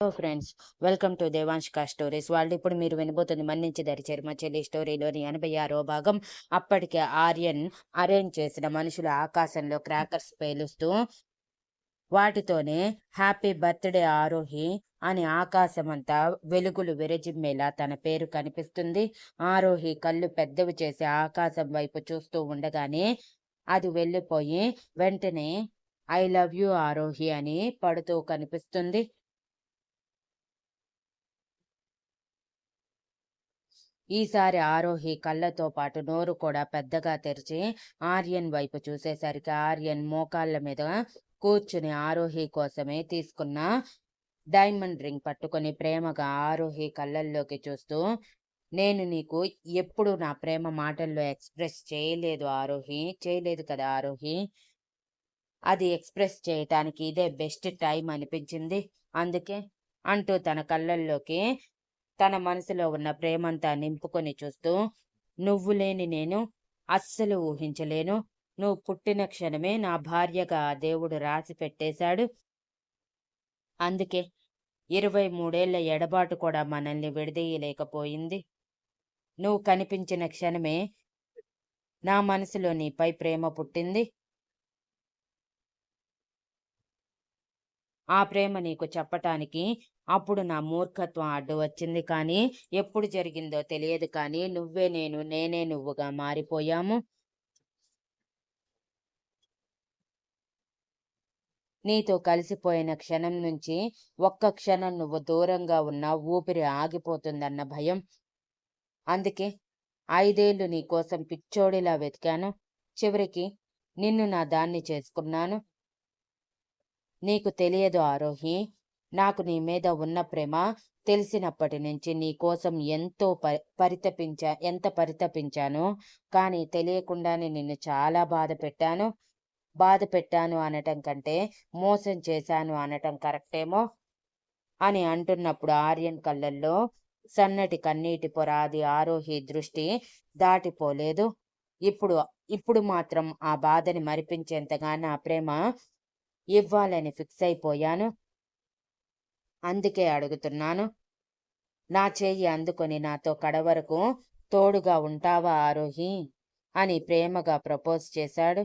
Hello friends welcome to Devanshika stories వాళ్ళు ఇప్పుడు మీరు వినబోతుంది మన్నించి దరిచేరు. మా చెల్లి స్టోరీలోని ఎనభై ఆరో భాగం. అప్పటికే ఆర్యన్ అరేంజ్ చేసిన మనుషులు ఆకాశంలో క్రాకర్స్ పేలుస్తూ వాటితోనే హ్యాపీ బర్త్డే ఆరోహి అని ఆకాశమంతా వెలుగులు విరజిమ్మేలా తన పేరు కనిపిస్తుంది. ఆరోహి కళ్ళు పెద్దవి చేసి ఆకాశం వైపు చూస్తూ ఉండగానే అది వెళ్ళిపోయి వెంటనే ఐ లవ్ యు ఆరోహి అని పడుతూ కనిపిస్తుంది. ఈసారి ఆరోహి కళ్ళతో పాటు నోరు కూడా పెద్దగా తెరిచి ఆర్యన్ వైపు చూసేసరికి ఆర్యన్ మోకాళ్ళ మీద కూర్చుని ఆరోహి కోసమే తీసుకున్న డైమండ్ రింగ్ పట్టుకొని ప్రేమగా ఆరోహి కళ్ళల్లోకి చూస్తూ నేను నీకు ఎప్పుడు నా ప్రేమ మాటల్లో ఎక్స్ప్రెస్ చేయలేదు ఆరోహి చేయలేదు కదా ఆరోహి. అది ఎక్స్ప్రెస్ చేయటానికి ఇదే బెస్ట్ టైం అనిపించింది. అందుకే అంటూ తన కళ్ళల్లోకి తన మనసులో ఉన్న ప్రేమంతా నింపుకొని చూస్తూ నువ్వు లేని నేను అస్సలు ఊహించలేను. నువ్వు పుట్టిన క్షణమే నా భార్యగా దేవుడు రాసి పెట్టేశాడు. అందుకే ఇరవై మూడేళ్ళ ఎడబాటు కూడా మనల్ని విడదీయలేకపోయింది. నువ్వు కనిపించిన క్షణమే నా మనసులో నీపై ప్రేమ పుట్టింది. ఆ ప్రేమ నీకు చెప్పటానికి అప్పుడు నా మూర్ఖత్వం అడ్డు వచ్చింది కానీ ఎప్పుడు జరిగిందో తెలియదు కానీ నువ్వే నేను నేనే నువ్వుగా మారిపోయాము. నీతో కలిసిపోయిన క్షణం నుంచి ఒక్క క్షణం నువ్వు దూరంగా ఉన్న ఊపిరి ఆగిపోతుందన్న భయం. అందుకే ఐదేళ్ళు నీ కోసం పిచ్చోడిలా వెతికాను. చివరికి నిన్ను నా దాన్ని చేసుకున్నాను. నీకు తెలియదు ఆరోహి నాకు నీ మీద ఉన్న ప్రేమ తెలిసినప్పటి నుంచి నీ కోసం ఎంతో పరితపించా ఎంత పరితపించాను కానీ తెలియకుండానే నిన్ను చాలా బాధ పెట్టాను. బాధ పెట్టాను అనటం కంటే మోసం చేశాను అనటం కరెక్టేమో? అని అంటున్నప్పుడు ఆర్యన్ కళ్ళల్లో సన్నటి కన్నీటి పొరాది ఆరోహి దృష్టి దాటిపోలేదు. ఇప్పుడు ఇప్పుడు మాత్రం ఆ బాధని మరిపించేంతగా నా ప్రేమ ఇవ్వాలని ఫిక్స్ అయిపోయాను. అందుకే అడుగుతున్నాను. నా చేయి అందుకొని నాతో కడవరకు తోడుగా ఉంటావా ఆరోహి? అని ప్రేమగా ప్రపోజ్ చేశాడు.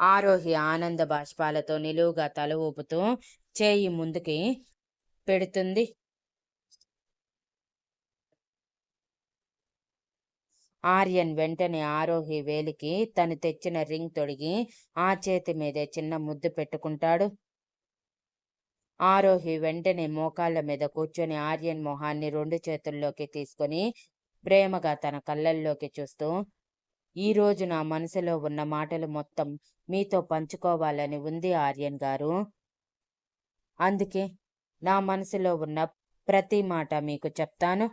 ఆరోహి ఆనంద బాష్పాలతో నిలువుగా తల ఊపుతూ చేయి ముందుకి పెడుతుంది. ఆర్యన్ వెంటనే ఆరోహి వేలికి తను తెచ్చిన రింగ్ తొడిగి ఆ చేతి మీదే చిన్న ముద్దు పెట్టుకుంటాడు. ఆరోహి వెంటనే మోకాళ్ళ మీద కూర్చొని ఆర్యన్ మొహాన్ని రెండు చేతుల్లోకి తీసుకొని ప్రేమగా తన కళ్ళల్లోకి చూస్తూ ఈరోజు నా మనసులో ఉన్న మాటలు మొత్తం మీతో పంచుకోవాలని ఉంది ఆర్యన్ గారు. అందుకే నా మనసులో ఉన్న ప్రతి మాట మీకు చెప్తాను.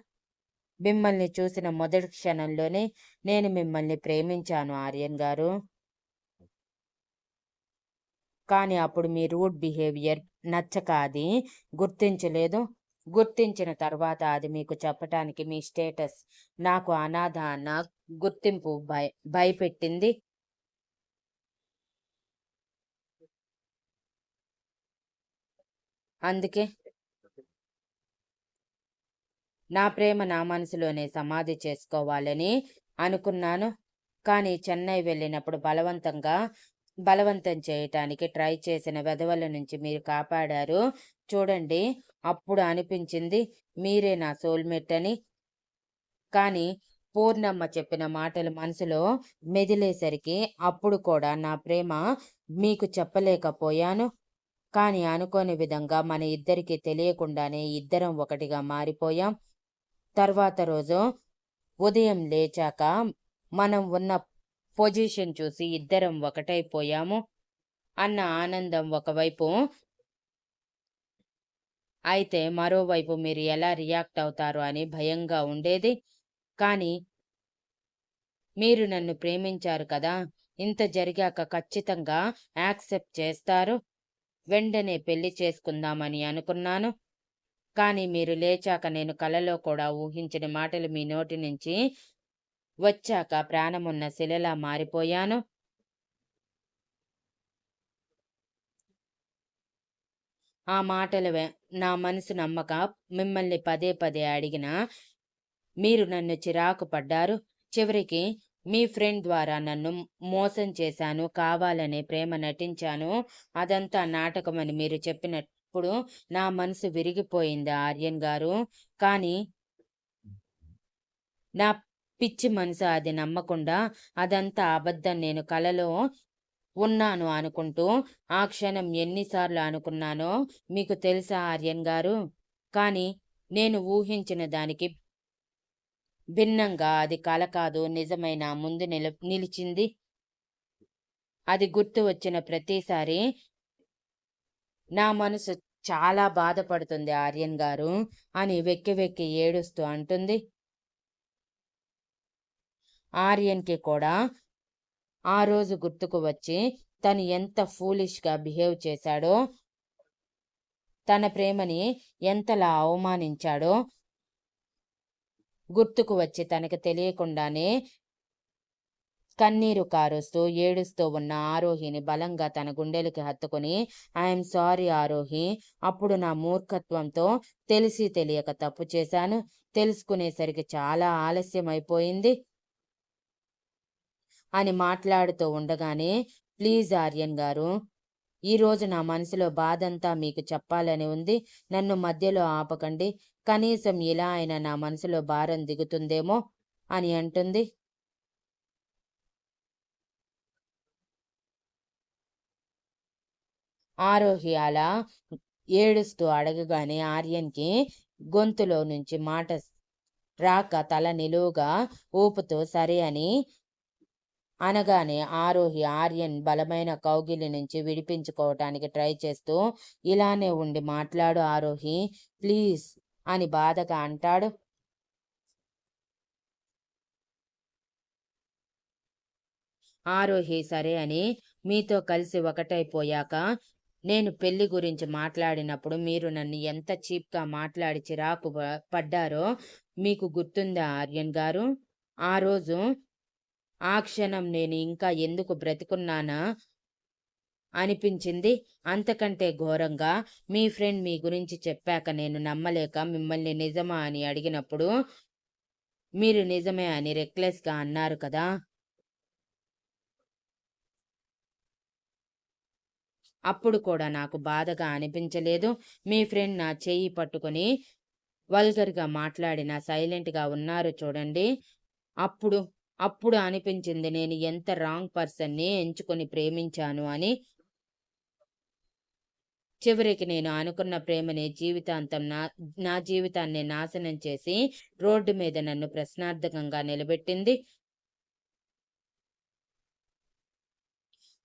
మిమ్మల్ని చూసిన మొదటి క్షణంలోనే నేను మిమ్మల్ని ప్రేమించాను ఆర్యన్ గారు. కానీ అప్పుడు మీ రూడ్ బిహేవియర్ నచ్చక అది గుర్తించలేదు. గుర్తించిన తర్వాత అది మీకు చెప్పటానికి మీ స్టేటస్ నాకు అనాథ అన్న గుర్తింపు భయ భయపెట్టింది. అందుకే నా ప్రేమ నా మనసులోనే సమాధి చేసుకోవాలని అనుకున్నాను. కానీ చెన్నై వెళ్ళినప్పుడు బలవంతంగా బలవంతం చేయటానికి ట్రై చేసిన వెధవల నుంచి మీరు కాపాడారు. చూడండి అప్పుడు అనిపించింది మీరే నా సోల్మేట్ అని. కానీ పూర్ణమ్మ చెప్పిన మాటలు మనసులో మెదిలేసరికి అప్పుడు కూడా నా ప్రేమ మీకు చెప్పలేకపోయాను. కానీ అనుకోని విధంగా మన ఇద్దరికి తెలియకుండానే ఇద్దరం ఒకటిగా మారిపోయాం. తర్వాత రోజు ఉదయం లేచాక మనం ఉన్న పొజిషన్ చూసి ఇద్దరం ఒకటైపోయాము. అన్న ఆనందం ఒకవైపు. అయితే మరోవైపు మీరు ఎలా రియాక్ట్ అవుతారు అని భయంగా ఉండేది. కానీ మీరు నన్ను ప్రేమించారు కదా ఇంత జరిగాక ఖచ్చితంగా యాక్సెప్ట్ చేస్తారు. వెంటనే పెళ్ళి చేసుకుందామని అనుకున్నాను. కానీ మీరు లేచాక నేను కలలో కూడా ఊహించిన మాటలు మీ నోటి నుంచి వచ్చాక ప్రాణమున్న శిలలా మారిపోయాను. ఆ మాటలు నా మనసు నమ్మక మిమ్మల్ని పదే పదే అడిగినా మీరు నన్ను చిరాకు పడ్డారు. చివరికి మీ ఫ్రెండ్ ద్వారా నన్ను మోసం చేశాను కావాలనే ప్రేమ నటించాను. అదంతా నాటకమని మీరు చెప్పినప్పుడు నా మనసు విరిగిపోయింది ఆర్యన్ గారు. కానీ నా పిచ్చి మనసు అది నమ్మకుండా అదంతా అబద్ధం. నేను కలలో ఉన్నాను అనుకుంటూ ఆ క్షణం ఎన్నిసార్లు అనుకున్నానో మీకు తెలుసా ఆర్యన్ గారు? కానీ నేను ఊహించిన దానికి భిన్నంగా అది కాలకాదు నిజమైన ముందు నిల నిలిచింది. అది గుర్తు వచ్చిన ప్రతిసారి నా మనసు చాలా బాధపడుతుంది ఆర్యన్ గారు అని వెక్కి వెక్కి ఏడుస్తూ అంటుంది. ఆర్యన్కి కూడా ఆ రోజు గుర్తుకు వచ్చి తను ఎంత ఫూలిష్గా బిహేవ్ చేశాడో తన ప్రేమని ఎంతలా అవమానించాడో గుర్తుకు వచ్చి తనకు తెలియకుండానే కన్నీరు కారుస్తూ ఏడుస్తూ ఉన్న ఆరోహిని బలంగా తన గుండెలకి హత్తుకుని ఐఎమ్ సారీ ఆరోహి. అప్పుడు నా మూర్ఖత్వంతో తెలిసి తెలియక తప్పు చేశాను. తెలుసుకునేసరికి చాలా ఆలస్యం అయిపోయింది అని మాట్లాడుతూ ఉండగానే ప్లీజ్ ఆర్యన్ గారు ఈరోజు నా మనసులో బాధంతా మీకు చెప్పాలని ఉంది. నన్ను మధ్యలో ఆపకండి. కనీసం ఇలా అయినా నా మనసులో భారం దిగుతుందేమో అని అంటుంది. ఆరోహి అలా ఏడుస్తూ అడగగానే ఆర్యన్కి గొంతులో నుంచి మాట రాక తల నిలువుగా ఊపుతూ సరే అని అనగానే ఆరోహి ఆర్యన్ బలమైన కౌగిలి నుంచి విడిపించుకోవటానికి ట్రై చేస్తూ ఇలానే ఉండి మాట్లాడు ఆరోహి ప్లీజ్ అని బాధగా అంటాడు. ఆరోహి సరే అని మీతో కలిసి ఒకటైపోయాక నేను పెళ్ళి గురించి మాట్లాడినప్పుడు మీరు నన్ను ఎంత చీప్గా మాట్లాడి చిరాకు పడ్డారో మీకు గుర్తుందా ఆర్యన్ గారు? ఆ రోజు ఆ క్షణం నేను ఇంకా ఎందుకు బ్రతికున్నానా? అనిపించింది. అంతకంటే ఘోరంగా మీ ఫ్రెండ్ మీ గురించి చెప్పాక నేను నమ్మలేక మిమ్మల్ని నిజమా అని అడిగినప్పుడు మీరు నిజమే అని రెక్లెస్గా అన్నారు కదా? అప్పుడు కూడా నాకు బాధగా అనిపించలేదు. మీ ఫ్రెండ్ నా చెయ్యి పట్టుకొని వల్గర్గా మాట్లాడిన సైలెంట్గా ఉన్నారు చూడండి. అప్పుడు అప్పుడు అనిపించింది నేను ఎంత రాంగ్ పర్సన్ని ఎంచుకొని ప్రేమించాను అని. చివరికి నేను అనుకున్న ప్రేమని జీవితాంతం నా నా జీవితాన్ని నాశనం చేసి రోడ్డు మీద నన్ను ప్రశ్నార్థకంగా నిలబెట్టింది.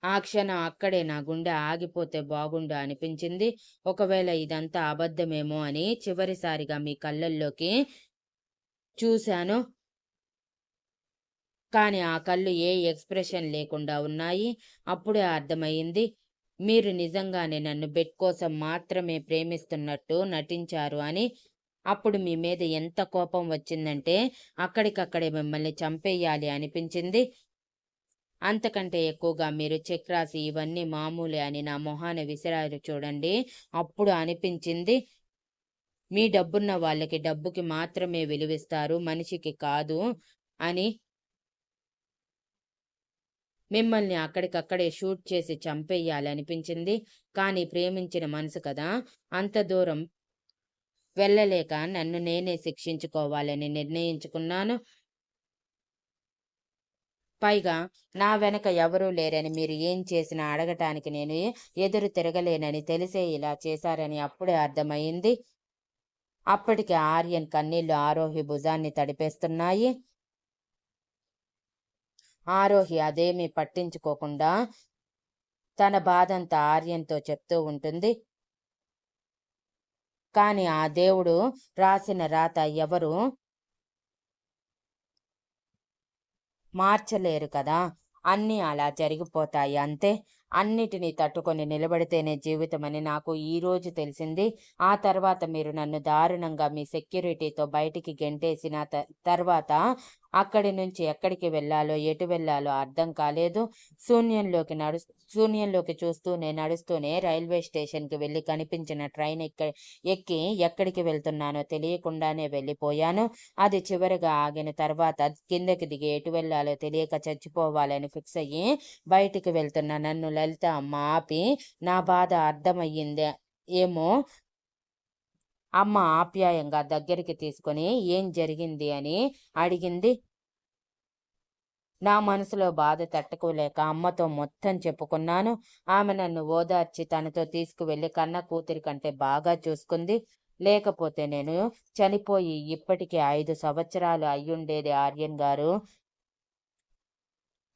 ఆ క్షణం అక్కడే నా గుండె ఆగిపోతే బాగుండు అనిపించింది. ఒకవేళ ఇదంతా అబద్ధమేమో అని చివరిసారిగా మీ కళ్ళల్లోకి చూశాను. కానీ ఆ కళ్ళు ఏ ఎక్స్ప్రెషన్ లేకుండా ఉన్నాయి? అప్పుడే అర్థమయ్యింది మీరు నిజంగానే నన్ను బెట్ కోసం మాత్రమే ప్రేమిస్తున్నట్టు నటించారు అని. అప్పుడు మీ మీద ఎంత కోపం వచ్చిందంటే అక్కడికక్కడే మిమ్మల్ని చంపేయాలి అనిపించింది. అంతకంటే ఎక్కువగా మీరు చెక్ రాసి ఇవన్నీ మామూలే అని నా మొహాన విసిరారు చూడండి. అప్పుడు అనిపించింది. మీ డబ్బున్న వాళ్ళకి డబ్బుకి మాత్రమే విలువిస్తారు మనిషికి కాదు అని మిమ్మల్ని అక్కడికక్కడే షూట్ చేసి చంపేయాలనిపించింది కానీ ప్రేమించిన మనసు కదా అంత దూరం వెళ్ళలేక నన్ను నేనే శిక్షించుకోవాలని నిర్ణయించుకున్నాను. పైగా నా వెనక ఎవరూ లేరని మీరు ఏం చేసినా అడగటానికి నేను ఎదురు తిరగలేనని తెలిసే ఇలా చేశారని అప్పుడే అర్థమైంది. అప్పటికి ఆర్యన్ కన్నీళ్ళు ఆరోహి భుజాన్ని తడిపేస్తున్నాయి. ఆరోహి అదేమీ పట్టించుకోకుండా తన బాధంతా ఆర్యంతో చెప్తూ ఉంటుంది. కానీ ఆ దేవుడు రాసిన రాత ఎవరు మార్చలేరు కదా. అన్నీ అలా జరిగిపోతాయి అంతే. అన్నిటినీ తట్టుకొని నిలబడితేనే జీవితమని నాకు ఈరోజు తెలిసింది. ఆ తర్వాత మీరు నన్ను దారుణంగా మీ సెక్యూరిటీతో బయటికి గెంటేసిన తర్వాత అక్కడి నుంచి ఎక్కడికి వెళ్ళాలో ఎటు వెళ్ళాలో అర్థం కాలేదు. శూన్యంలోకి నడు శూన్యంలోకి చూస్తూనే నడుస్తూనే రైల్వే స్టేషన్కి వెళ్ళి కనిపించిన ట్రైన్ ఎక్క ఎక్కి ఎక్కడికి వెళ్తున్నానో తెలియకుండానే వెళ్ళిపోయాను. అది చివరిగా ఆగిన తర్వాత కిందకి దిగి ఎటు వెళ్ళాలో తెలియక చచ్చిపోవాలని ఫిక్స్ అయ్యి బయటికి వెళ్తున్న నన్ను లలిత అమ్మ ఆపి నా బాధ అర్థమయ్యింది ఏమో అమ్మ ఆప్యాయంగా దగ్గరికి తీసుకొని ఏం జరిగింది అని అడిగింది. నా మనసులో బాధ తట్టుకోలేక అమ్మతో మొత్తం చెప్పుకున్నాను. ఆమె నన్ను ఓదార్చి తనతో తీసుకువెళ్ళి కన్న కూతురి కంటే బాగా చూసుకుంది. లేకపోతే నేను చనిపోయి ఇప్పటికే ఐదు సంవత్సరాలు అయ్యుండేది ఆర్యన్ గారు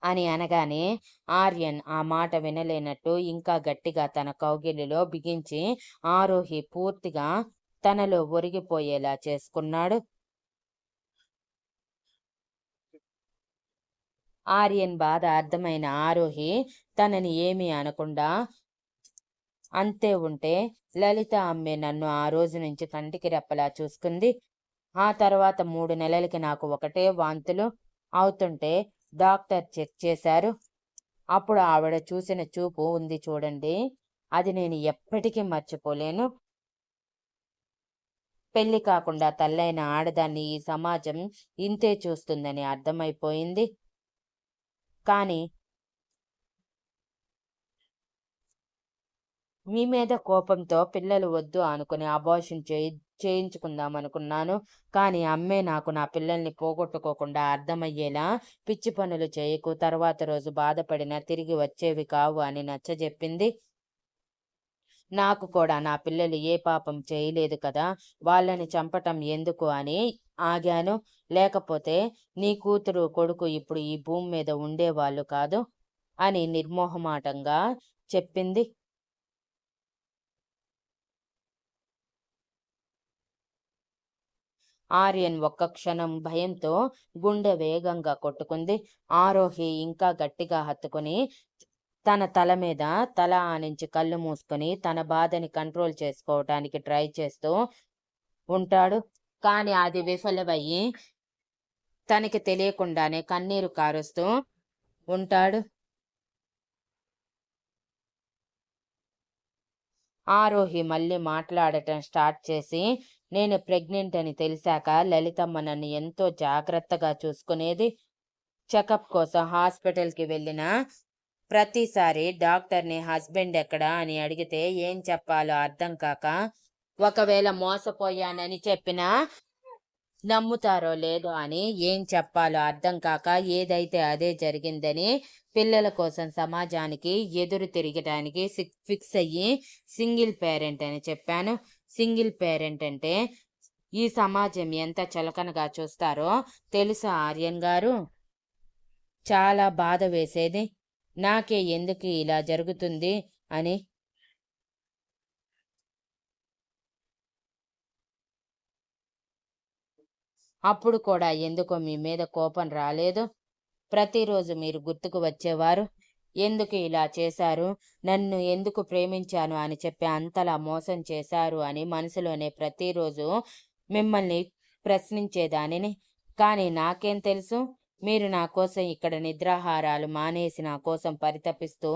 అని అనగానే ఆర్యన్ ఆ మాట వినలేనట్టు ఇంకా గట్టిగా తన కౌగిలిలో బిగించి ఆరోహి పూర్తిగా తనలో ఒరిగిపోయేలా చేసుకున్నాడు. ఆర్యన్ బాధ అర్థమైన ఆరోహి తనని ఏమీ అనకుండా అంతే ఉంటే లలిత అమ్మే నన్ను ఆ రోజు నుంచి కంటికి రెప్పలా చూసుకుంది. ఆ తర్వాత మూడు నెలలకి నాకు ఒకటే వాంతులు అవుతుంటే డాక్టర్ చెక్ చేశారు. అప్పుడు ఆవిడ చూసిన చూపు ఉంది చూడండి అది నేను ఎప్పటికీ మర్చిపోలేను. పెళ్ళి కాకుండా తల్లైన ఆడదాన్ని ఈ సమాజం ఇంతే చూస్తుందని అర్థమైపోయింది. కానీ మీ మీద కోపంతో పిల్లలు వద్దు అనుకుని అబార్షన్ చేయి చేయించుకుందాం అనుకున్నాను. కానీ అమ్మే నాకు నా పిల్లల్ని పోగొట్టుకోకుండా అర్థమయ్యేలా పిచ్చి పనులు చేయకు తర్వాత రోజు బాధపడినా తిరిగి వచ్చేవి కావు అని నచ్చజెప్పింది. నాకు కూడా నా పిల్లలు ఏ పాపం చేయలేదు కదా వాళ్ళని చంపటం ఎందుకు అని ఆగాను. లేకపోతే నీ కూతురు కొడుకు ఇప్పుడు ఈ భూమి మీద ఉండేవాళ్ళు కాదు అని నిర్మోహమాటంగా చెప్పింది. ఆర్యన్ ఒక్క క్షణం భయంతో గుండె వేగంగా కొట్టుకుంది. ఆరోహి ఇంకా గట్టిగా హత్తుకుని తన తల మీద తల ఆనించి కళ్ళు మూసుకొని తన బాధని కంట్రోల్ చేసుకోవటానికి ట్రై చేస్తూ ఉంటాడు. కానీ అది విఫలమయ్యి తనకి తెలియకుండానే కన్నీరు కారుస్తూ ఉంటాడు. ఆరోహి మళ్ళీ మాట్లాడటం స్టార్ట్ చేసి నేను ప్రెగ్నెంట్ అని తెలిసాక లలితమ్మ నన్ను ఎంతో జాగ్రత్తగా చూసుకునేది. చెకప్ కోసం హాస్పిటల్కి వెళ్ళిన ప్రతిసారి డాక్టర్ని హస్బెండ్ ఎక్కడా అని అడిగితే ఏం చెప్పాలో అర్థం కాక ఒకవేళ మోసపోయానని చెప్పినా నమ్ముతారో లేదో అని ఏం చెప్పాలో అర్థం కాక ఏదైతే అదే జరిగిందని పిల్లల కోసం సమాజానికి ఎదురు తిరగటానికి ఫిక్స్ అయ్యి సింగిల్ పేరెంట్ అని చెప్పాను. సింగిల్ పేరెంట్ అంటే ఈ సమాజం ఎంత చులకనగా చూస్తారో తెలుసా ఆర్యన్ గారు? చాలా బాధ వేసేది. నాకే ఎందుకు ఇలా జరుగుతుంది అని. అప్పుడు కూడా ఎందుకో మీ మీద కోపం రాలేదు. ప్రతిరోజు మీరు గుర్తుకు వచ్చేవారు. ఎందుకు ఇలా చేశారు? నన్ను ఎందుకు ప్రేమించాను అని చెప్పి అంతలా మోసం చేశారు అని మనసులోనే ప్రతిరోజు మిమ్మల్ని ప్రశ్నించేదానిని. కానీ నాకేం తెలుసు? మీరు నా కోసం ఇక్కడ నిద్రాహారాలు మానేసి నా కోసం పరితపిస్తూ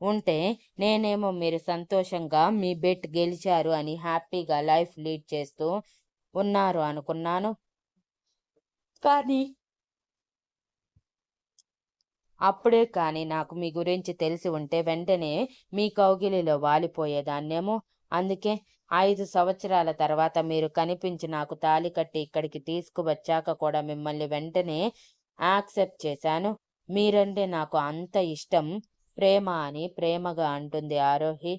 ఉంటే నేనేమో మీరు సంతోషంగా మీ బెట్ గెలిచారు అని హ్యాపీగా లైఫ్ లీడ్ చేస్తూ ఉన్నారు అనుకున్నాను. కానీ అప్పుడే కానీ నాకు మీ గురించి తెలిసి ఉంటే వెంటనే మీ కౌగిలిలో వాలిపోయేదాన్నేమో. అందుకే ఐదు సంవత్సరాల తర్వాత మీరు కనిపించి నాకు తాలి కట్టి ఇక్కడికి తీసుకువచ్చాక కూడా మిమ్మల్ని వెంటనే యాక్సెప్ట్ చేశాను. మీరంటే నాకు అంత ఇష్టం. ప్రేమ అని ప్రేమగా అంటుంది ఆరోహి.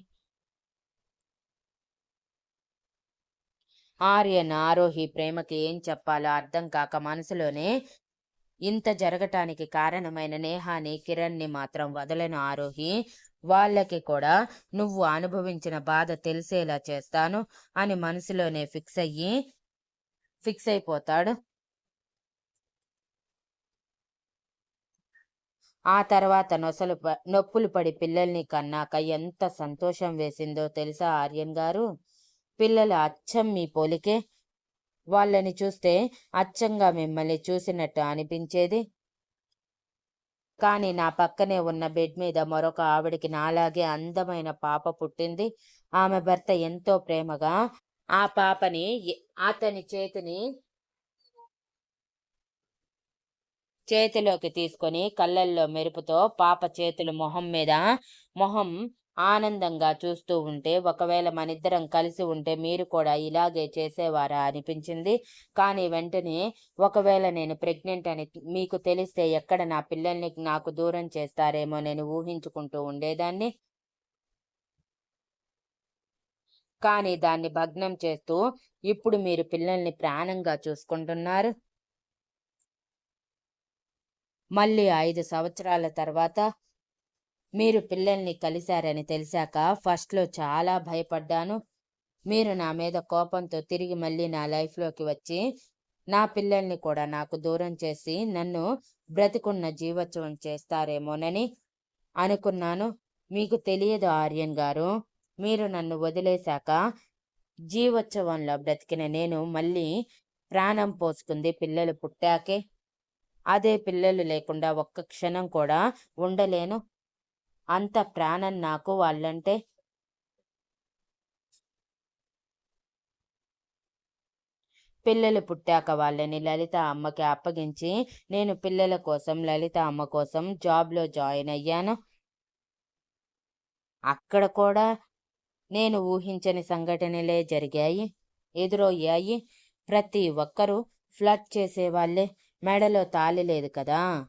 ఆర్యన్ ఆరోహి ప్రేమకి ఏం చెప్పాలో అర్థం కాక మనసులోనే ఇంత జరగటానికి కారణమైన నేహాని కిరణ్ని మాత్రం వదలను ఆరోహి. వాళ్ళకి కూడా నువ్వు అనుభవించిన బాధ తెలిసేలా చేస్తాను అని మనసులోనే ఫిక్స్ అయ్యి ఫిక్స్ అయిపోతాడు. ఆ తర్వాత నొసలు నొప్పులు పడి పిల్లల్ని కన్నాక ఎంత సంతోషం వేసిందో తెలుసా ఆర్యన్ గారు? పిల్లలు అచ్చం మీ పోలికే. వాళ్ళని చూస్తే అచ్చంగా మిమ్మల్ని చూసినట్టు అనిపించేది. కానీ నా పక్కనే ఉన్న బెడ్ మీద మరొక ఆవిడికి నాలాగే అందమైన పాప పుట్టింది. ఆమె భర్త ఎంతో ప్రేమగా ఆ పాపని అతని చేతిని చేతిలోకి తీసుకొని కళ్ళల్లో మెరుపుతో పాప చేతులు మొహం మీద మొహం ఆనందంగా చూస్తూ ఉంటే ఒకవేళ మనిద్దరం కలిసి ఉంటే మీరు కూడా ఇలాగే చేసేవారా అనిపించింది. కానీ వెంటనే ఒకవేళ నేను ప్రెగ్నెంట్ అని మీకు తెలిస్తే ఎక్కడ నా పిల్లల్ని నాకు దూరం చేస్తారేమో నేను ఊహించుకుంటూ ఉండేదాన్ని. కానీ దాన్ని భగ్నం చేస్తూ ఇప్పుడు మీరు పిల్లల్ని ప్రాణంగా చూసుకుంటున్నారు. మళ్ళీ ఐదు సంవత్సరాల తర్వాత మీరు పిల్లల్ని కలిశారని తెలిసాక ఫస్ట్లో చాలా భయపడ్డాను. మీరు నా మీద కోపంతో తిరిగి మళ్ళీ నా లైఫ్లోకి వచ్చి నా పిల్లల్ని కూడా నాకు దూరం చేసి నన్ను బ్రతికున్న జీవోత్సవం చేస్తారేమోనని అనుకున్నాను. మీకు తెలియదు ఆర్యన్ గారు మీరు నన్ను వదిలేశాక జీవోత్సవంలో బ్రతికిన నేను మళ్ళీ ప్రాణం పోసుకుంది పిల్లలు పుట్టాకే. అదే పిల్లలు లేకుండా ఒక్క క్షణం కూడా ఉండలేను. అంత ప్రాణం నాకు వాళ్ళంటే పిల్లలు పుట్టాక వాళ్ళని లలిత అమ్మకి అప్పగించి నేను పిల్లల కోసం లలిత అమ్మ కోసం జాబ్లో జాయిన్ అయ్యాను. అక్కడ కూడా నేను ఊహించని సంఘటనలే జరిగాయి ఎదురయ్యాయి. ప్రతి ఒక్కరూ ఫ్లడ్ చేసేవాళ్ళే. మెడలో తాళి లేదు కదా?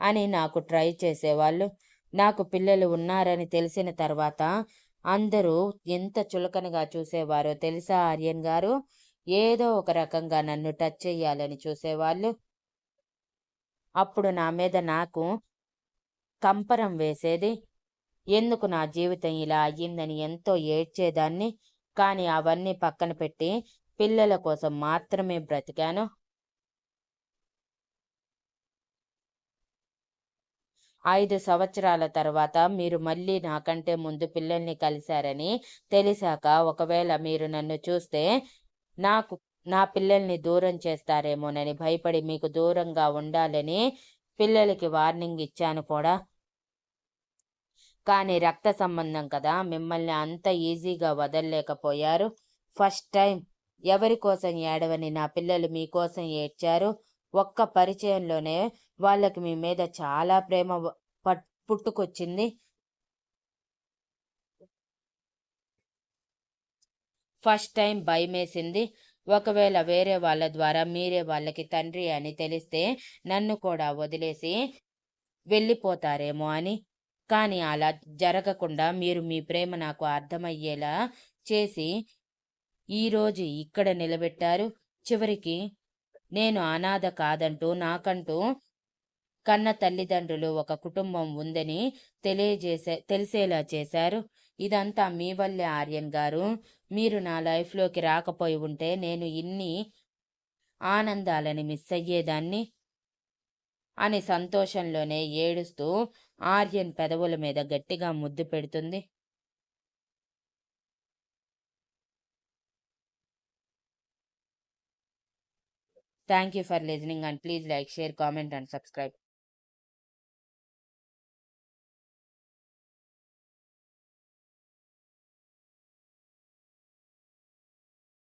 అని నాకు ట్రై చేసేవాళ్ళు. నాకు పిల్లలు ఉన్నారని తెలిసిన తర్వాత అందరూ ఎంత చులకనగా చూసేవారో తెలుసా ఆర్యన్ గారు? ఏదో ఒక రకంగా నన్ను టచ్ చేయాలని చూసేవాళ్ళు. అప్పుడు నా మీద నాకు కంపరం వేసేది. ఎందుకు నా జీవితం ఇలా అయ్యిందని ఎంతో ఏడ్చేదాన్ని. కానీ అవన్నీ పక్కన పెట్టి పిల్లల కోసం మాత్రమే బ్రతికాను. ఐదు సంవత్సరాల తర్వాత మీరు మళ్ళీ నాకంటే ముందు పిల్లల్ని కలిశారని తెలిసాక ఒకవేళ మీరు నన్ను చూస్తే నాకు నా పిల్లల్ని దూరం చేస్తారేమోనని భయపడి మీకు దూరంగా ఉండాలని పిల్లలకి వార్నింగ్ ఇచ్చాను కూడా. కానీ రక్త సంబంధం కదా మిమ్మల్ని అంత ఈజీగా వదలలేకపోయారు. ఫస్ట్ టైం ఎవరి కోసం ఏడవని నా పిల్లలు మీకోసం ఏడ్చారు. ఒక్క పరిచయంలోనే వాళ్ళకి మీ మీద చాలా ప్రేమ పట్- పుట్టుకొచ్చింది. ఫస్ట్ టైం భయమేసింది. ఒకవేళ వేరే వాళ్ళ ద్వారా మీరే వాళ్ళకి తండ్రి అని తెలిస్తే నన్ను కూడా వదిలేసి వెళ్ళిపోతారేమో అని. కానీ అలా జరగకుండా మీరు మీ ప్రేమ నాకు అర్థమయ్యేలా చేసి ఈరోజు ఇక్కడ నిలబెట్టారు. చివరికి నేను అనాథ కాదంటూ నాకంటూ కన్న తల్లిదండ్రులు ఒక కుటుంబం ఉందని తెలియజేసే తెలిసేలా చేశారు. ఇదంతా మీ వల్లే ఆర్యన్ గారు. మీరు నా లైఫ్లోకి రాకపోయి ఉంటే నేను ఇన్ని ఆనందాలని మిస్ అయ్యేదాన్ని అని సంతోషంలోనే ఏడుస్తూ ఆర్యన్ పెదవుల మీద గట్టిగా ముద్దు పెడుతుంది. Thank you for listening and please like share comment and subscribe.